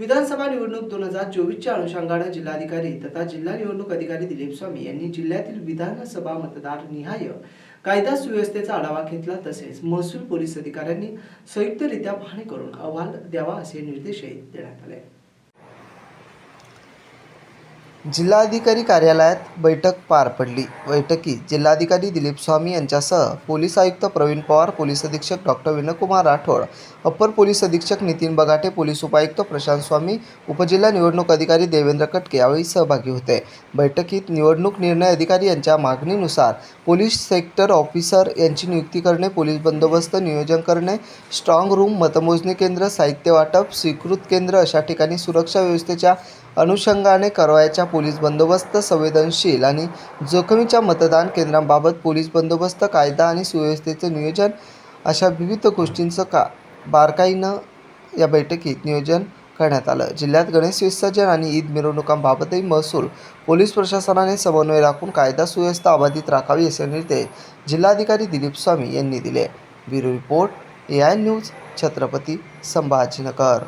विधानसभा निवडणूक दोन हजार चोवीसच्या अनुषंगानं जिल्हाधिकारी तथा जिल्हा निवडणूक अधिकारी दिलीप स्वामी यांनी जिल्ह्यातील विधानसभा मतदार निहाय कायदा सुव्यवस्थेचा आढावा घेतला तसेच महसूल पोलीस अधिकाऱ्यांनी संयुक्तरित्या पाहणी करून अहवाल द्यावा असे निर्देशही देण्यात आले. जिल्हाधिकारी कार्यालयात बैठक पार पडली. बैठकीत जिल्हाधिकारी दिलीप स्वामी यांच्यासह पोलीस आयुक्त प्रवीण पवार पोलीस अधीक्षक doctor Vinaykumar Rathod upper police अधीक्षक नितीन बगाटे पोलीस उपायुक्त प्रशांत स्वामी उपजिल्हा निवडणूक अधिकारी देवेंद्र कटके यावेळी सहभागी होते. बैठकीत निवडणूक निर्णय अधिकारी यांच्या मागणीनुसार पोलीस सेक्टर ऑफिसर यांची नियुक्ती करणे पोलीस बंदोबस्त नियोजन करणे स्ट्रॉंग रूम मतमोजणी केंद्र साहित्य वाटप स्वीकृत केंद्र अशा ठिकाणी सुरक्षा व्यवस्थेच्या अनुषंगाने करवायच्या पोलीस बंदोबस्त संवेदनशील आणि जोखमीच्या मतदान केंद्रांबाबत पोलीस बंदोबस्त कायदा आणि सुव्यवस्थेचं नियोजन अशा विविध गोष्टींचं का बारकाईनं या बैठकीत नियोजन करण्यात आलं. जिल्ह्यात गणेश विसर्जन आणि ईद मिरवणुकांबाबतही महसूल पोलीस प्रशासनाने समन्वय राखून कायदा सुव्यवस्था अबाधित राखावी असे निर्देश जिल्हाधिकारी दिलीप स्वामी यांनी दिले. Bureau report A I news Chhatrapati Sambhajinagar.